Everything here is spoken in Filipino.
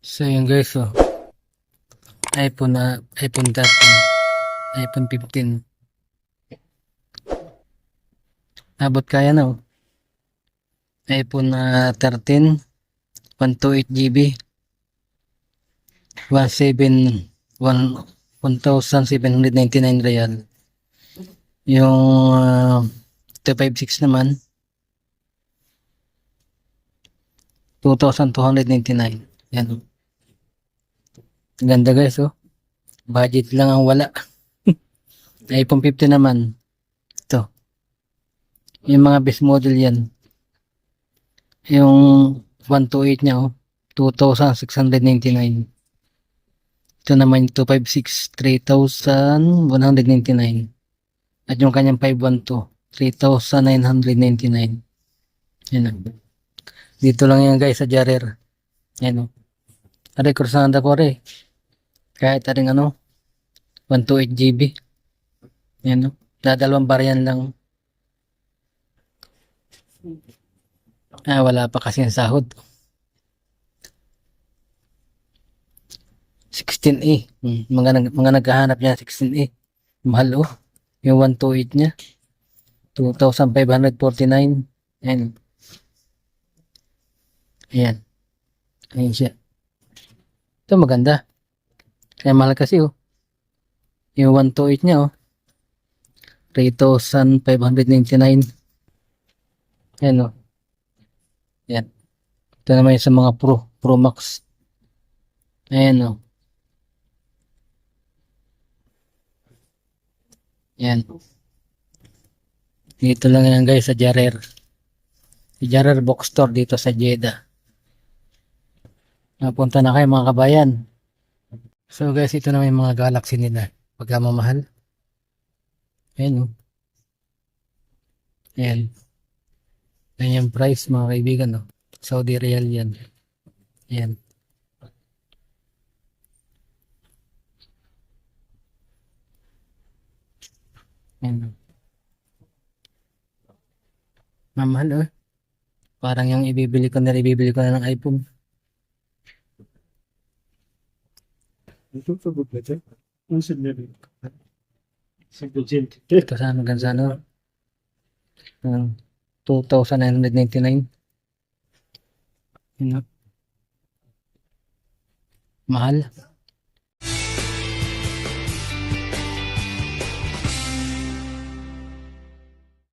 So yun guys, oh. iPhone na, iPhone 13, iPhone 15. Abot kaya na, oh. iPhone na 13, 128 GB, 17, 1, 1,799 real. Yung uh, 256 naman, 2,299. Yan. Oh. Ganda guys, oh. Budget lang ang wala. iPhone 15 naman. Ito. Yung mga best model yan. Yung 128 niya, oh. 2,699. Ito naman yung 256, 3,199. At yung kanyang 512, 3,999. Yan. oh. Dito lang yan guys sa Jarer. Yan o. Aray, kursanda ko rin. Kahit aring ano, 128 GB. Yan o. Dadalawang bariyan lang. Ah, wala pa kasi ang sahod. 16A. Hmm, mga, nag- mga naghahanap niya 16A. Mahal oh. Yung 128 niya. 2,549. Yan. Ayan. Ayan siya. Ito maganda. Kaya mahal kasi oh. Yung 128 niya oh. 3,599. Ayan oh. Ayan. Ito naman yung sa mga Pro. Pro Max. Ayan oh. Ayan. Dito lang yan guys sa Jarer. Sa Jarer Box Store dito sa Jeddah. Napunta na kayo mga kabayan. So guys, ito naman yung mga galaxy nila. Pagkamamahal. Ayan o. Ayan. Ayan yung price mga kaibigan. No? Saudi Real yan. Ayan. Ayan. Mamahal oh. Parang yung ibibili ko na ibibili ko na ng iPhone. Ito sa budget. Ang sinili. Sa budget. Ito sa ano. Um, 2,999. Yun, no? Mahal.